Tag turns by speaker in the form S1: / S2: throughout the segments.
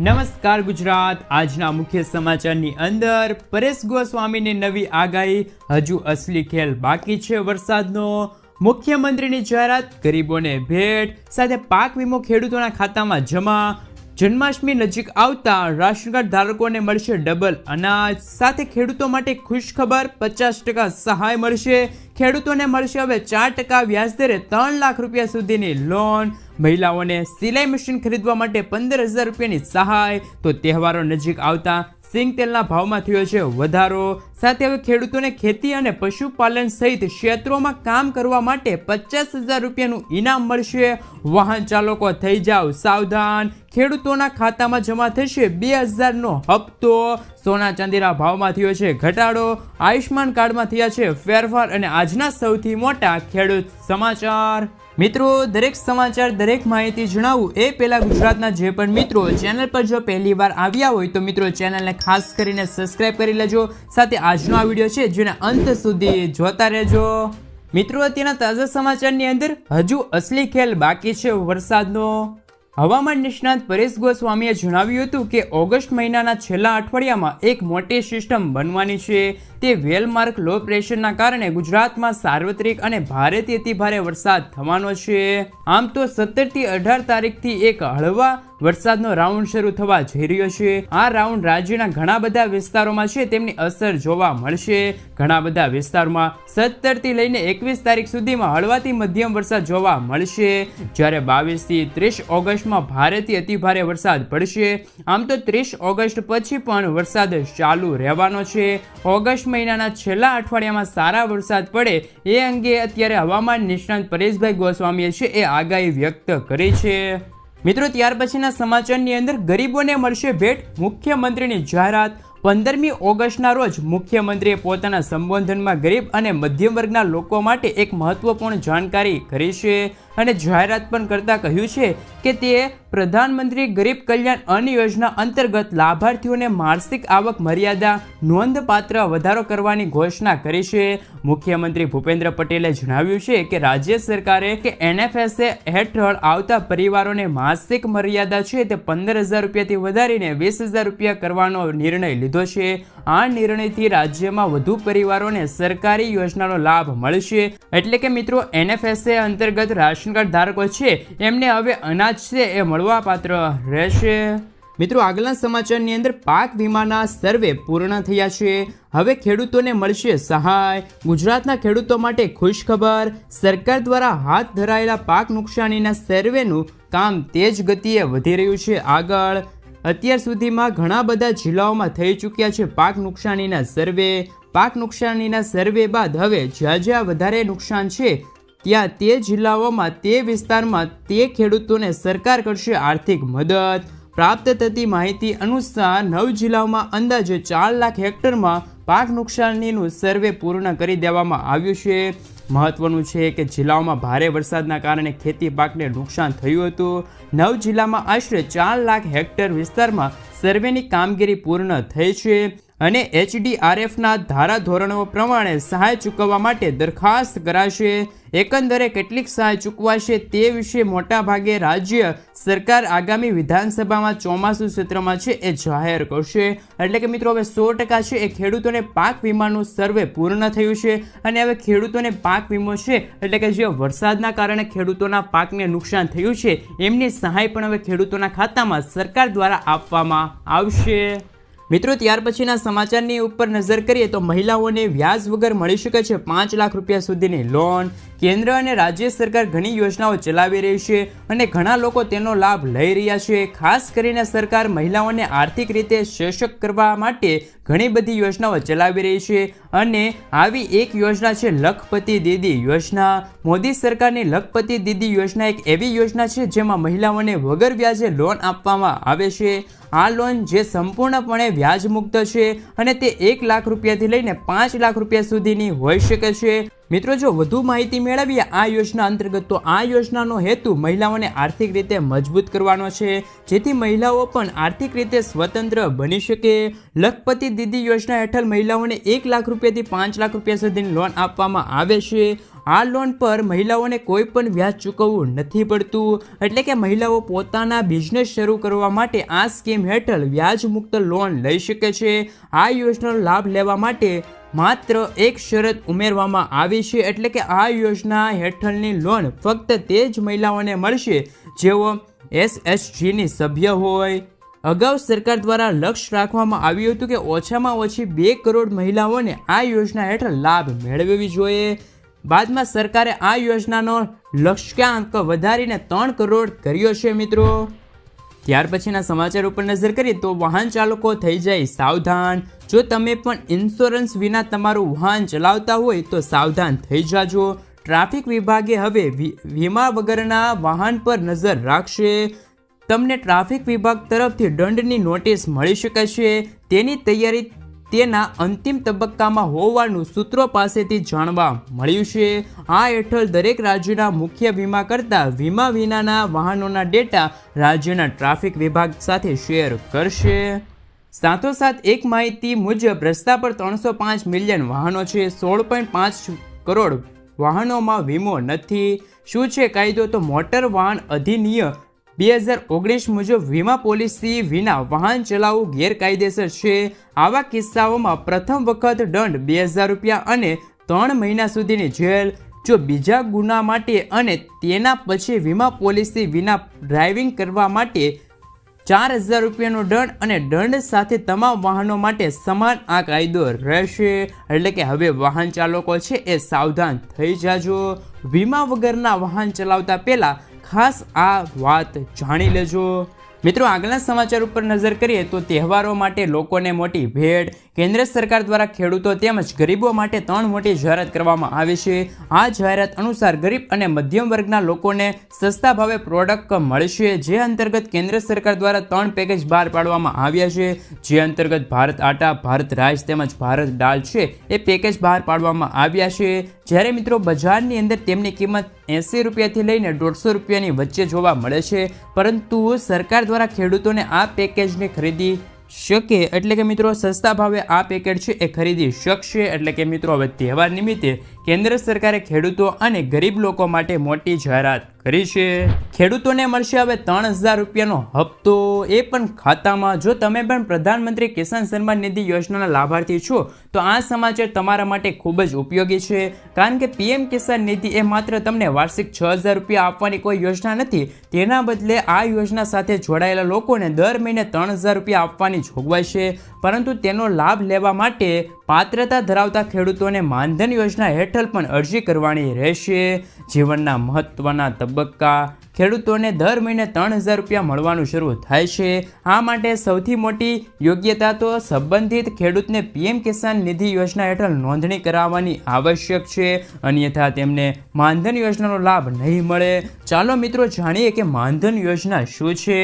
S1: નમસ્કાર ગુજરાત. આજના મુખ્ય સમાચારની અંદર પરેશ ગોસ્વામીની નવી આગાહી. હજુ અસલી ખેલ બાકી છે વરસાદનો. મુખ્યમંત્રીની જાહેરાત, ગરીબોને ભેટ, સાથે પાક વીમો ખેડૂતોના ખાતામાં જમા. જન્માષ્ટમી નજીક આવતા રાશન કાર્ડ ધારકોને મળશે ડબલ. અનાજ સાથે ખેડૂતો માટે ખુશ ખબર પચાસ ટકા સહાય મળશે. ખેડૂતોને મળશે હવે ચાર ટકા વ્યાજદરે ત્રણ લાખ રૂપિયા સુધીની લોન. મહિલાઓને સિલાઈ મશીન ખરીદવા માટે પંદર હજાર રૂપિયાની સહાય. તો તહેવારો નજીક આવતા સિંગ તેલના ભાવમાં થયો છે વધારો. સાથે હવે ખેડૂતોને ખેતી અને પશુપાલન સહિત ક્ષેત્રોમાં કામ કરવા માટે પચાસ હજાર રૂપિયાનું ઇનામ મળશે. વાહન ચાલકો થઈ જાઓ સાવધાન. ખેડૂતોના ખાતામાં જમા થશે બે હજારનો હપ્તો. સોના ચાંદીના ભાવમાં થયો છે ઘટાડો. આયુષ્માન કાર્ડમાં થયા છે ફેરફાર અને આજના સૌથી મોટા ખેડૂત સમાચાર. મિત્રો, દરેક સમાચાર, દરેક માહિતી જણાવું એ પહેલાં ગુજરાતના જે પણ મિત્રો ચેનલ પર જો પહેલી વાર આવ્યા હોય તો મિત્રો ચેનલને ખાસ કરીને સબસ્ક્રાઈબ કરી લેજો. સાથે આજનો આ વીડિયો છે જેને અંત સુધી જોતા રહેજો. મિત્રો, અત્યારના તાજા સમાચારની અંદર હજુ અસલી ખેલ બાકી છે વરસાદનો. હવામાન નિષ્ણાત પરેશ ગોસ્વામીએ જણાવ્યું હતું કે ઓગસ્ટ મહિનાના છેલ્લા અઠવાડિયામાં એક મોટી સિસ્ટમ બનવાની છે. તે વેલમાર્ક લો પ્રેશરના કારણે ગુજરાતમાં સાર્વત્રિક અને ભારેથી અતિભારે વરસાદ થવાનો છે. આમ તો સત્તરથી અઢાર તારીખથી એક હળવા વરસાદનો રાઉન્ડ શરૂ થવા જઈ રહ્યો છે. આ રાઉન્ડ રાજ્યના ઘણા બધા વિસ્તારોમાં છે. તેમની અસર જોવા મળશે. ઘણા બધા વિસ્તારોમાં સત્તરથી લઈને એકવીસ તારીખ સુધીમાં હળવાથી મધ્યમ વરસાદ જોવા મળશે. જ્યારે બાવીસથી ત્રીસ ઓગસ્ટમાં ભારેથી અતિભારે વરસાદ પડશે. આમ તો ત્રીસ ઓગસ્ટ પછી પણ વરસાદ ચાલુ રહેવાનો છે. ઓગસ્ટ મહિનાના છેલ્લા અઠવાડિયામાં સારા વરસાદ પડે એ અંગે અત્યારે હવામાન નિષ્ણાંત પરેશભાઈ ગોસ્વામીએ છે એ આગાહી વ્યક્ત કરી છે. મિત્રો ત્યાર પછીના સમાચારની અંદર ગરીબોને મળશે ભેટ. મુખ્યમંત્રીની જાહેરાત. પંદરમી ઓગસ્ટના રોજ મુખ્યમંત્રીએ પોતાના સંબોધનમાં ગરીબ અને મધ્યમ વર્ગના લોકો માટે એક મહત્વપૂર્ણ જાણકારી કરી છે અને જાહેરાત પણ કરતા કહ્યું છે કે તે પ્રધાનમંત્રી ગરીબ કલ્યાણ અન્ન યોજના અંતર્ગત લાભાર્થીઓને માસિક આવક મર્યાદા નોંધપાત્ર વધારો કરવાની ઘોષણા કરી છે. મુખ્યમંત્રી ભૂપેન્દ્ર પટેલે જણાવ્યું છે કે રાજ્ય સરકારે કે એનએફએસએ હેઠળ આવતા પરિવારોને માસિક મર્યાદા છે તે પંદર હજાર રૂપિયાથી વધારીને વીસ હજાર રૂપિયા કરવાનો નિર્ણય લીધો છે. આ નિર્ણયથી રાજ્યમાં વધુ પરિવારોને સરકારી યોજનાનો લાભ મળશે. એટલે કે મિત્રો, એનએફએસએ અંતર્ગત રાશન કાર્ડ ધારકો છે, એમને હવે અનાજ છે એ મળવાપાત્ર રહેશે. મિત્રો આગલા સમાચારની અંદર પાક વીમાના સર્વે પૂર્ણ થયા છે. હવે ખેડૂતોને મળશે સહાય. ગુજરાતના ખેડૂતો માટે ખુશ ખબર સરકાર દ્વારા હાથ ધરાયેલા પાક નુકસાનીના સર્વેનું કામ તેજ ગતિએ વધી રહ્યું છે આગળ. અત્યાર સુધીમાં ઘણા બધા જિલ્લાઓમાં થઈ ચૂક્યા છે પાક નુકસાનીના સર્વે. પાક નુકસાનીના સર્વે બાદ હવે જ્યાં જ્યાં વધારે નુકસાન છે, ત્યાં તે જિલ્લાઓમાં તે વિસ્તારમાં તે ખેડૂતોને સરકાર કરશે આર્થિક મદદ. પ્રાપ્ત થતી માહિતી અનુસાર નવ જિલ્લાઓમાં અંદાજે ચાર લાખ હેક્ટરમાં પાક નુકસાનીનું સર્વે પૂર્ણ કરી દેવામાં આવ્યું છે. મહત્વનું છે કે જિલ્લાઓમાં ભારે વરસાદના કારણે ખેતી પાકને નુકસાન થયું હતું. નવ જિલ્લામાં આશરે ચાર લાખ હેક્ટર વિસ્તારમાં સર્વેની કામગીરી પૂર્ણ થઈ છે. અને એચડીઆરએફના ધારાધોરણો પ્રમાણે સહાય ચૂકવવા માટે દરખાસ્ત કરાશે. એકંદરે કેટલીક સહાય ચૂકવાશે તે વિશે મોટાભાગે રાજ્ય સરકાર આગામી વિધાનસભામાં ચોમાસુ સત્રમાં છે એ જાહેર કરશે. એટલે કે મિત્રો, હવે સો ટકા છે એ ખેડૂતોને પાક વીમાનું સર્વે પૂર્ણ થયું છે અને હવે ખેડૂતોને પાક વીમો છે એટલે કે જે વરસાદના કારણે ખેડૂતોના પાકને નુકસાન થયું છે, એમની સહાય પણ હવે ખેડૂતોના ખાતામાં સરકાર દ્વારા આપવામાં આવશે. મિત્રો, ત્યાર પછીના સમાચારની ઉપર નજર કરીએ તો મહિલાઓને વ્યાજ વગર મળી શકે છે પાંચ લાખ રૂપિયા સુધીની લોન કેન્દ્ર અને રાજ્ય સરકાર ઘણી યોજનાઓ ચલાવી રહી છે અને ઘણા લોકો તેનો લાભ લઈ રહ્યા છે. ખાસ કરીને સરકાર મહિલાઓને આર્થિક રીતે સશક્ત કરવા માટે ઘણી બધી યોજનાઓ ચલાવી રહી છે અને આવી એક યોજના છે લખપતિ દીદી યોજના. મોદી સરકારની લખપતિ દીદી યોજના એક એવી યોજના છે જેમાં મહિલાઓને વગર વ્યાજે લોન આપવામાં આવે છે. આ લોન જે સંપૂર્ણપણે વ્યાજ મુક્ત છે અને તે એક લાખ રૂપિયાથી લઈને પાંચ લાખ રૂપિયા સુધીની હોઈ શકે છે. મિત્રો, જો વધુ માહિતી મેળવીએ આ યોજના અંતર્ગત, તો આ યોજનાનો હેતુ મહિલાઓને આર્થિક રીતે મજબૂત કરવાનો છે. જેથી મહિલાઓ પણ આર્થિક રીતે સ્વતંત્ર બની શકે. લખપતિ દીદી યોજના હેઠળ મહિલાઓને એક લાખ રૂપિયાથી પાંચ લાખ રૂપિયા સુધીની લોન આપવામાં આવે છે. આ લોન પર મહિલાઓને કોઈ પણ વ્યાજ ચૂકવવું નથી પડતું. એટલે કે મહિલાઓ પોતાના બિઝનેસ શરૂ કરવા માટે આ સ્કીમ હેઠળ વ્યાજ મુક્ત લોન લઈ શકે છે. આ યોજનાનો લાભ લેવા માટે માત્ર એક શરત ઉમેરવામાં આવી છે, એટલે કે આ યોજના હેઠળની લોન ફક્ત તે જ મહિલાઓને મળશે જેઓ એસએસજીની સભ્ય હોય. અગાઉ સરકાર દ્વારા લક્ષ્ય રાખવામાં આવ્યું હતું કે ઓછામાં ઓછી બે કરોડ મહિલાઓને આ યોજના હેઠળ લાભ મેળવવી જોઈએ. બાદમાં સરકારે આ યોજનાનો લક્ષ્યાંક વધારીને ત્રણ કરોડ કર્યો છે મિત્રો. ત્યાર પછીના સમાચાર ઉપર નજર કરીએ તો વાહન ચાલકો થઈ જાય સાવધાન. જો તમે પણ ઇન્સ્યોરન્સ વિના તમારું વાહન ચલાવતા હોય તો સાવધાન થઈ જાજો. ટ્રાફિક વિભાગે હવે વીમા વગરના વાહન પર નજર રાખશે. તમને ટ્રાફિક વિભાગ તરફથી દંડની નોટિસ મળી શકે છે. તેની તૈયારી તેના અંતિમ તબક્કામાં હોવાનું સૂત્રો પાસેથી જાણવા મળ્યું છે. આ હેઠળ દરેક રાજ્યના મુખ્ય વીમા કરતા વીમા વિનાના વાહનોના ડેટા રાજ્યના ટ્રાફિક વિભાગ સાથે શેર કરશે. સાથોસાથ એક માહિતી મુજબ રસ્તા પર ત્રણસો પાંચ મિલિયન વાહનો છે. સોળ પોઈન્ટ પાંચ કરોડ વાહનોમાં વીમો નથી. શું છે કાયદો? તો મોટર વાહન અધિનિયમ બે હજાર ઓગણીસ મુજબ વીમા પોલિસી વિના વાહન ચલાવવું ગેરકાયદેસર છે. આવા કિસ્સાઓમાં પ્રથમ વખત દંડ બે હજાર રૂપિયા અને ત્રણ મહિના સુધીની જેલ, જો બીજા ગુના માટે અને તેના પછી વીમા પોલિસી વિના ડ્રાઇવિંગ કરવા માટે ચાર હજાર રૂપિયાનો દંડ અને દંડ સાથે તમામ વાહનો માટે સમાન આ કાયદો રહેશે. એટલે કે હવે વાહન ચાલકો છે એ સાવધાન થઈ જાજો. વીમા વગરના વાહન ચલાવતા પહેલા ખાસ આ વાત જાણી લેજો. મિત્રો, આગળના સમાચાર ઉપર નજર કરીએ તો તહેવારો માટે લોકોને મોટી ભેટ. કેન્દ્ર સરકાર દ્વારા ખેડૂતો તેમજ ગરીબો માટે ત્રણ મોટી જાહેરાત કરવામાં આવી છે. આ જાહેરાત અનુસાર ગરીબ અને મધ્યમ વર્ગના લોકોને સસ્તા ભાવે પ્રોડક્ટ મળશે, જે અંતર્ગત કેન્દ્ર સરકાર દ્વારા ત્રણ પેકેજ બહાર પાડવામાં આવ્યા છે. જે અંતર્ગત ભારત આટા, ભારત રાઈસ તેમજ ભારત દાળ છે, એ પેકેજ બહાર પાડવામાં આવ્યા છે. જ્યારે મિત્રો, બજારની અંદર તેમની કિંમત એંસી રૂપિયાથી લઈને દોઢસો રૂપિયાની વચ્ચે જોવા મળે છે. પરંતુ સરકાર દ્વારા ખેડૂતોને આ પેકેજને ખરીદી શકે એટલે કે મિત્રો, સસ્તા ભાવે આ પેકેજ છે એ ખરીદી શકશે. એટલે કે મિત્રો, હવે તહેવાર નિમિત્તે કેન્દ્ર સરકારે ખેડૂતો અને ગરીબ લોકો માટે મોટી જાહેરાત કરી છે. ખેડૂતોને મળશે હવે ત્રણ હજાર રૂપિયાનો હપ્તો. એ પણ ખાતામાં. જો તમે પણ પ્રધાનમંત્રી કિસાન સન્માન નિધિ યોજનાના લાભાર્થી છો, તો આ સમાચાર તમારા માટે ખૂબ જ ઉપયોગી છે. કારણ કે પીએમ કિસાન નિધિ એ માત્ર તમને વાર્ષિક છ હજાર રૂપિયા આપવાની કોઈ યોજના નથી, તેના બદલે આ યોજના સાથે જોડાયેલા લોકોને દર મહિને ત્રણ હજાર રૂપિયા આપવાની જોગવાઈ છે. પરંતુ તેનો લાભ લેવા માટે પાત્રતા ધરાવતા ખેડૂતોને માનધન યોજના હેઠળ પણ અરજી કરવાની રહેશે. જીવનના મહત્ત્વના તબક્કા, ખેડૂતોને દર મહિને ત્રણ હજાર રૂપિયા મળવાનું શરૂ થાય છે. આ માટે સૌથી મોટી યોગ્યતા તો સંબંધિત ખેડૂતને પીએમ કિસાન નિધિ યોજના હેઠળ નોંધણી કરાવવાની આવશ્યક છે. અન્યથા તેમને માનધન યોજનાનો લાભ નહીં મળે. ચાલો મિત્રો, જાણીએ કે માનધન યોજના શું છે?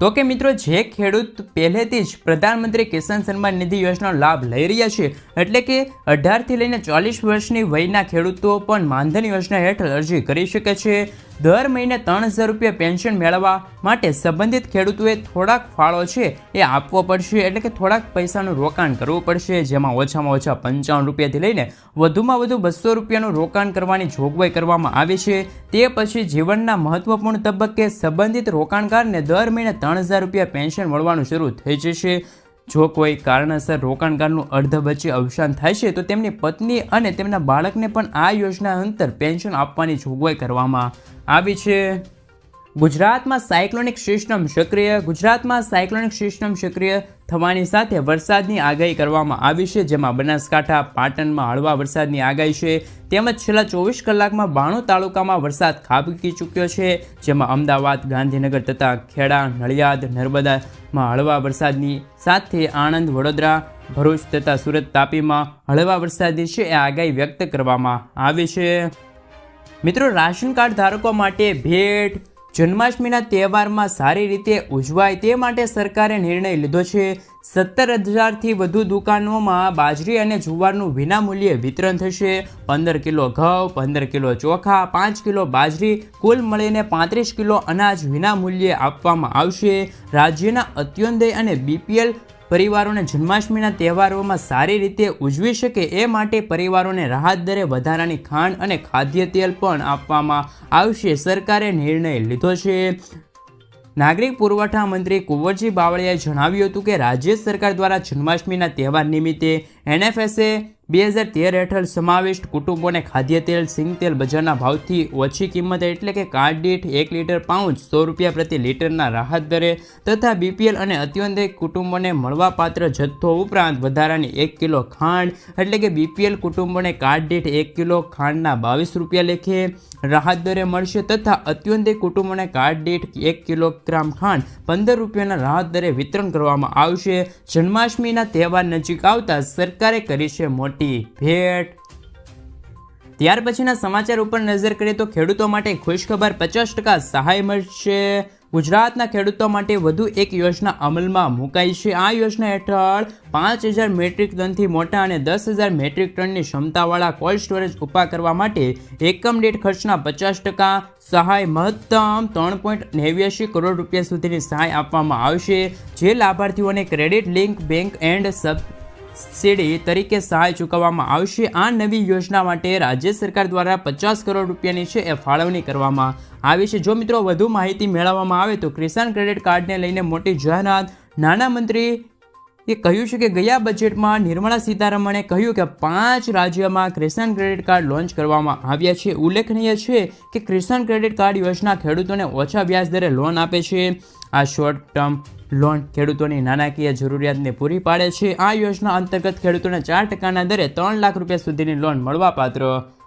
S1: તો કે મિત્રો, જે ખેડૂત પહેલેથી જ પ્રધાનમંત્રી કિસાન સન્માન નિધિ યોજનાનો લાભ લઈ રહ્યા છે, એટલે કે અઢારથી લઈને ચાલીસ વર્ષની વયના ખેડૂતો પણ માનધન યોજના હેઠળ અરજી કરી શકે છે. દર મહિને ત્રણ હજાર રૂપિયા પેન્શન મેળવવા માટે સંબંધિત ખેડૂતોએ થોડાક ફાળો છે એ આપવો પડશે એટલે કે થોડાક પૈસાનું રોકાણ કરવું પડશે, જેમાં ઓછામાં ઓછા પંચાવન રૂપિયાથી લઈને વધુમાં વધુ બસો રૂપિયાનું રોકાણ કરવાની જોગવાઈ કરવામાં આવી છે. તે પછી જીવનના મહત્વપૂર્ણ તબક્કે સંબંધિત રોકાણકારને દર મહિને ત્રણ હજાર રૂપિયા પેન્શન મળવાનું શરૂ થઈ જશે. જો કોઈ કારણસર રોકાણકારનું અર્ધ વચ્ચે અવસાન થાય છે, તો તેમની પત્ની અને તેમના બાળકને પણ આ યોજના અંતર પેન્શન આપવાની જોગવાઈ કરવામાં આવી છે. ગુજરાતમાં સાયક્લોનિક સિસ્ટમ સક્રિય, ગુજરાતમાં સાયક્લોનિક સિસ્ટમ સક્રિય થવાની સાથે વરસાદની આગાહી કરવામાં આવી છે, જેમાં બનાસકાંઠા, પાટણમાં હળવા વરસાદની આગાહી છે, તેમજ છેલ્લા ચોવીસ કલાકમાં બાણું તાલુકામાં વરસાદ ખાબકી ચૂક્યો છે, જેમાં અમદાવાદ, ગાંધીનગર તથા ખેડા, નડિયાદ, નર્મદામાં હળવા વરસાદની સાથે આણંદ, વડોદરા, ભરૂચ તથા સુરત તાપીમાં હળવા વરસાદની છે, એ આગાહી વ્યક્ત કરવામાં આવી છે. મિત્રો, રાશન કાર્ડ ધારકો માટે ભેટ જન્માષ્ટમીના તહેવારમાં સારી રીતે ઉજવાય તે માટે સરકારે નિર્ણય લીધો છે. સત્તર હજારથી વધુ દુકાનોમાં બાજરી અને જુવારનું વિનામૂલ્યે વિતરણ થશે. પંદર કિલો ઘઉં, પંદર કિલો ચોખા, પાંચ કિલો બાજરી, કુલ મળીને પાંત્રીસ કિલો અનાજ વિનામૂલ્યે આપવામાં આવશે. રાજ્યના અત્યોદય અને બીપીએલ પરિવારોને જન્માષ્ટમીના તહેવારોમાં સારી રીતે ઉજવી શકે એ માટે પરિવારોને રાહત દરે વધારાની ખાંડ અને ખાદ્ય તેલ પણ આપવામાં આવશે. સરકારે નિર્ણય લીધો છે. નાગરિક પુરવઠા મંત્રી કુંવરજી બાવળિયાએ જણાવ્યું હતું કે રાજ્ય સરકાર દ્વારા જન્માષ્ટમીના તહેવાર નિમિત્તે એનએફએસએ બે હજાર તેર હેઠળ સમાવિષ્ટ કુટુંબોને ખાદ્ય તેલ, સિંગ તેલ બજારના ભાવથી ઓછી કિંમતે એટલે કે કાર્ડ દીઠ એક લીટર પાઉચ સો રૂપિયા પ્રતિ લીટરના રાહત દરે તથા બીપીએલ અને અત્યંતિક કુટુંબોને મળવાપાત્ર જથ્થો ઉપરાંત વધારાની એક કિલો ખાંડ એટલે કે બીપીએલ કુટુંબોને કાર્ડ દીઠ એક કિલો ખાંડના બાવીસ રૂપિયા લેખે રાહત દરે મળશે તથા અત્યંતિક કુટુંબોને કાર્ડ દીઠ એક કિલોગ્રામ ખાંડ પંદર રૂપિયાના રાહત દરે વિતરણ કરવામાં આવશે. જન્માષ્ટમીના તહેવાર નજીક આવતા સરકારે કરી છે મોટી ભેટ. ત્યાર પછીના સમાચાર ઉપર નજર કરીએ તો ખેડૂતો માટે ખુશખબર પચાસ ટકા સહાય મળશે. ગુજરાતના ખેડૂતો માટે વધુ એક યોજના અમલમાં મુકાઈ છે. આ યોજના હેઠળ પાંચ હજાર મેટ્રિક ટનથી મોટા અને દસ હજાર મેટ્રિક ટનની ક્ષમતાવાળા કોલ્ડ સ્ટોરેજ ઊભા કરવા માટે એકમ દીઠ ખર્ચના પચાસ ટકા સહાય મહત્તમ ત્રણ પોઈન્ટ નેવ્યાસી કરોડ રૂપિયા સુધીની સહાય આપવામાં આવશે. જે લાભાર્થીઓને credit link, bank and subsidy તરીકે સહાય ચૂકવવામાં આવશે. આ નવી યોજના માટે રાજ્ય સરકાર દ્વારા પચાસ કરોડ રૂપિયાની છે એ ફાળવણી કરવામાં આવી છે. જો મિત્રો વધુ માહિતી મેળવવામાં આવે તો કિસાન ક્રેડિટ કાર્ડને લઈને મોટી જાહેરાત. નાણા મંત્રી એ કહ્યું છે કે ગયા બજેટમાં નિર્મલા સીતારમણે કહ્યું કે પાંચ રાજ્યમાં કિસાન ક્રેડિટ કાર્ડ લોન્ચ કરવામાં આવ્યા છે. ઉલ્લેખનીય છે કે કિસાન ક્રેડિટ કાર્ડ યોજના ખેડૂતોને ઓછા વ્યાજ દરે લોન આપે છે. આ શોર્ટ ટર્મ લોન ખેડૂતોની નાણાકીય જરૂરિયાતને પૂરી પાડે છે. આ યોજના અંતર્ગત ખેડૂતોને ચાર ટકાના દરે ત્રણ લાખ રૂપિયા સુધીની લોન મળવાપાત્ર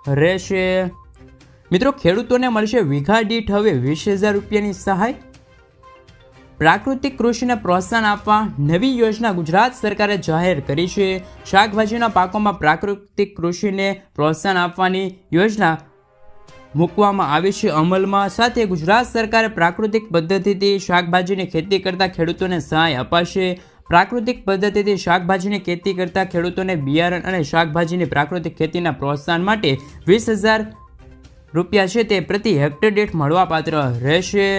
S1: રહેશે. મિત્રો, ખેડૂતોને મળશે વીઘા દીઠ હવે વીસ હજાર રૂપિયાની સહાય? પ્રાકૃતિક કૃષિને પ્રોત્સાહન આપવા નવી યોજના ગુજરાત સરકારે જાહેર કરી છે. શાકભાજીના પાકોમાં પ્રાકૃતિક કૃષિને પ્રોત્સાહન આપવાની યોજના મૂકવામાં આવી છે અમલમાં. સાથે ગુજરાત સરકારે પ્રાકૃતિક પદ્ધતિથી શાકભાજીની ખેતી કરતા ખેડૂતોને સહાય અપાશે. પ્રાકૃતિક પદ્ધતિથી શાકભાજીની ખેતી કરતા ખેડૂતોને બિયારણ અને શાકભાજીની પ્રાકૃતિક ખેતીના પ્રોત્સાહન માટે વીસ હજાર રૂપિયા છે તે પ્રતિ હેક્ટર દીઠ મળવાપાત્ર રહેશે.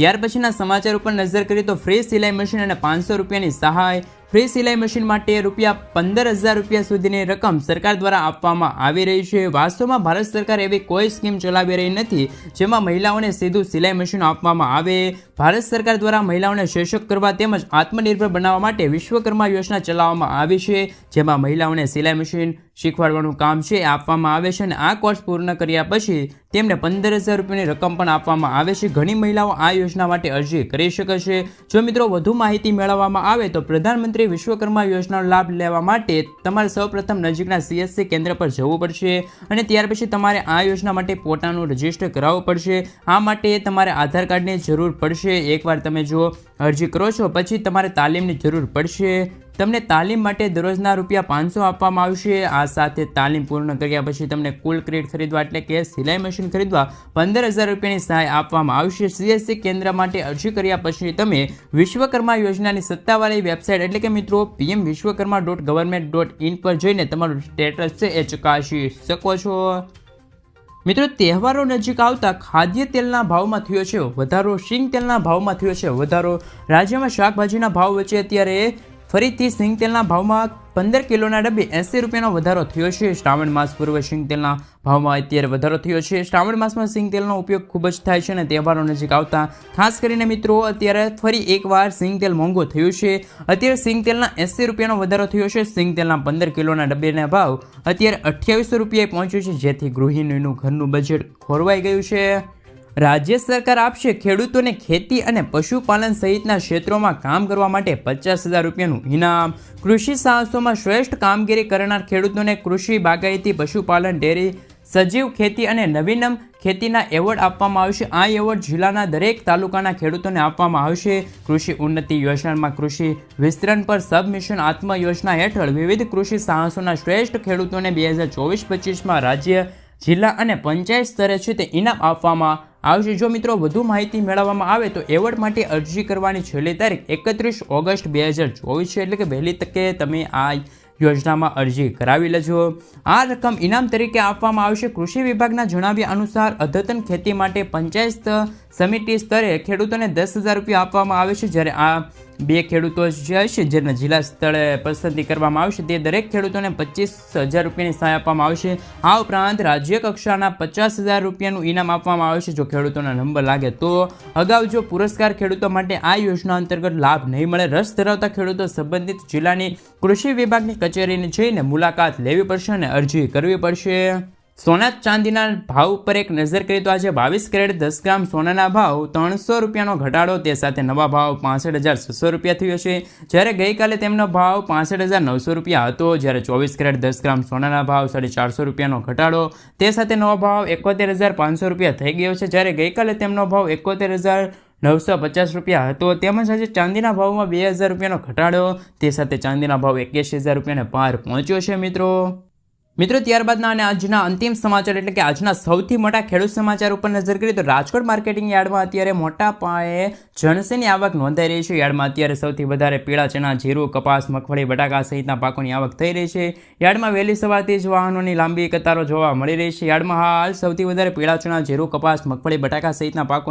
S1: ત્યાર પછીના સમાચાર ઉપર નજર કરીએ તો ફ્રી સિલાઈ મશીન અને પાંચસો રૂપિયાની સહાય. ફ્રી સિલાઈ મશીન માટે રૂપિયા પંદર હજાર રૂપિયા સુધીની રકમ સરકાર દ્વારા આપવામાં આવી રહી છે. વાસ્તવમાં ભારત સરકાર એવી કોઈ સ્કીમ ચલાવી રહી નથી જેમાં મહિલાઓને સીધું સિલાઈ મશીન આપવામાં આવે. ભારત સરકાર દ્વારા મહિલાઓને સશક્ત કરવા તેમજ આત્મનિર્ભર બનાવવા માટે વિશ્વકર્મા યોજના ચલાવવામાં આવી છે, જેમાં મહિલાઓને સિલાઈ મશીન શીખવાડવાનું કામ છે, એ આપવામાં આવે છે અને આ કોર્સ પૂર્ણ કર્યા પછી તેમને પંદર હજાર રૂપિયાની રકમ પણ આપવામાં આવે છે. ઘણી મહિલાઓ આ યોજના માટે અરજી કરી શકે છે. જો મિત્રો વધુ માહિતી મેળવવામાં આવે તો પ્રધાનમંત્રી વિશ્વકર્મા યોજનાનો લાભ લેવા માટે તમારે સૌપ્રથમ નજીકના સીએસસી કેન્દ્ર પર જવું પડશે અને ત્યાર પછી તમારે આ યોજના માટે પોતાનું રજિસ્ટર કરાવવું પડશે. આ માટે તમારે આધાર કાર્ડની જરૂર પડશે. એકવાર તમે જો અરજી કરો છો, પછી તમારે તાલીમની જરૂર પડશે. તમને તાલીમ માટે દરરોજના રૂપિયા પાંચસો આપવામાં આવશે. આ સાથે તાલીમ પૂર્ણ કર્યા પછી તમને કુલ ક્રેડિટ ખરીદવા એટલે કે સિલાઈ મશીન ખરીદવા પંદર હજાર રૂપિયાની સહાય આપવામાં આવશે. સીએસસી કેન્દ્ર માટે અરજી કર્યા પછી તમે વિશ્વકર્મા યોજનાની સત્તાવાળી વેબસાઇટ એટલે કે મિત્રો PM Vishwakarma dot government dot in પર જઈને તમારું સ્ટેટસ છે એ ચકાસી શકો છો. મિત્રો, તહેવારો નજીક આવતા ખાદ્ય તેલના ભાવમાં થયો છે વધારો, શીંગ તેલના ભાવમાં થયો છે વધારો. રાજ્યમાં શાકભાજીના ભાવ વચ્ચે અત્યારે ફરીથી સિંગ તેલના ભાવમાં પંદર કિલોના ડબ્બે એંસી રૂપિયાનો વધારો થયો છે. શ્રાવણ માસ પૂર્વે સિંગ તેલના ભાવમાં અત્યારે વધારો થયો છે. શ્રાવણ માસમાં સિંગ તેલનો ઉપયોગ ખૂબ જ થાય છે અને તહેવારો નજીક આવતા, ખાસ કરીને મિત્રો, અત્યારે ફરી એકવાર સિંગ તેલ મોંઘું થયું છે. અત્યારે સિંગ તેલના એંસી રૂપિયાનો વધારો થયો છે. સિંગ તેલના પંદર કિલોના ડબ્બેના ભાવ અત્યારે અઠ્યાવીસો રૂપિયાએ પહોંચ્યો છે, જેથી ગૃહિણીનું ઘરનું બજેટ ખોરવાઈ ગયું છે. રાજ્ય સરકાર આપશે ખેડૂતોને ખેતી અને પશુપાલન સહિતના ક્ષેત્રોમાં કામ કરવા માટે પચાસ હજાર રૂપિયાનું ઇનામ. કૃષિ સાહસોમાં શ્રેષ્ઠ કામગીરી કરનાર ખેડૂતોને કૃષિ બાગાયતી પશુપાલન ડેરી, સજીવ ખેતી અને નવીનમ ખેતીના એવોર્ડ આપવામાં આવશે. આ એવોર્ડ જિલ્લાના દરેક તાલુકાના ખેડૂતોને આપવામાં આવશે. કૃષિ ઉન્નતિ યોજનામાં કૃષિ વિસ્તરણ પર સબમિશન આત્મ યોજના હેઠળ વિવિધ કૃષિ સાહસોના શ્રેષ્ઠ ખેડૂતોને બે હજાર ચોવીસ પચીસમાં રાજ્ય જિલ્લા અને પંચાયત સ્તરે છે તે ઇનામ આપવામાં આવશે. જો મિત્રો વધુ માહિતી મેળવવામાં આવે તો એવોર્ડ માટે અરજી કરવાની છેલ્લી તારીખ એકત્રીસ ઓગસ્ટ બે હજાર ચોવીસ છે. એટલે કે વહેલી તકે તમે આ યોજનામાં અરજી કરાવી લેજો. આ રકમ ઇનામ તરીકે આપવામાં આવશે. કૃષિ વિભાગના જણાવ્યા અનુસાર અદ્યતન ખેતી માટે પંચાયત સમિતિ સ્તરે ખેડૂતોને દસ હજાર રૂપિયા આપવામાં આવે છે. જ્યારે આ બે ખેડૂતો જે હશે, જેના જિલ્લા સ્થળે પસંદગી કરવામાં આવશે, તે દરેક ખેડૂતોને પચીસ હજાર રૂપિયાની સહાય આપવામાં આવશે. આ ઉપરાંત રાજ્ય કક્ષાના પચાસ હજાર રૂપિયાનું ઇનામ આપવામાં આવશે, જો ખેડૂતોના નંબર લાગે તો. અગાઉ જો પુરસ્કાર ખેડૂતો માટે આ યોજના અંતર્ગત લાભ નહીં મળે, રસ ધરાવતા ખેડૂતો સંબંધિત જિલ્લાની કૃષિ વિભાગની કચેરીને જઈને મુલાકાત લેવી પડશે અને અરજી કરવી પડશે. સોના ચાંદીના ભાવ ઉપર એક નજર કરીએ તો આજે બાવીસ કેરેટ દસ ગ્રામ સોનાના ભાવ ત્રણસો રૂપિયાનો ઘટાડો. તે સાથે નવા ભાવ પાસઠ હજાર છસો રૂપિયા થયો છે. જ્યારે ગઈકાલે તેમનો ભાવ પાસઠ હજાર નવસો રૂપિયા હતો, જ્યારે ચોવીસ કેરેટ દસ ગ્રામ સોનાના ભાવ સાડી ચારસો રૂપિયાનો ઘટાડો. તે સાથે નવો ભાવ એકોતેર હજાર પાંચસો રૂપિયા થઈ ગયો છે. જ્યારે ગઈકાલે તેમનો ભાવ એકોતેર હજાર નવસો પચાસ રૂપિયા હતો, તેમજ આજે ચાંદીના ભાવમાં બે હજાર રૂપિયાનો ઘટાડો. તે સાથે ચાંદીના ભાવ એક્યાસી હજાર રૂપિયાને પાર પહોંચ્યો છે મિત્રો. મિત્રો, ત્યારબાદના અને આજના અંતિમ સમાચાર એટલે કે આજના સૌથી મોટા ખેડૂત સમાચાર ઉપર નજર કરીએ તો રાજકોટ માર્કેટિંગ યાર્ડમાં અત્યારે મોટા પાયે જણસીની આવક નોંધાઈ રહી છે. યાર્ડમાં અત્યારે સૌથી વધારે પીળા ચણા, જીરું, કપાસ, મગફળી, બટાકા સહિતના પાકોની આવક થઈ રહી છે. યાર્ડમાં વહેલી સવારથી જ વાહનોની લાંબી કતારો જોવા મળી રહી છે. યાર્ડમાં હાલ સૌથી વધારે પીળા ચણા, જીરું, કપાસ, મગફળી, બટાકા સહિતના પાકો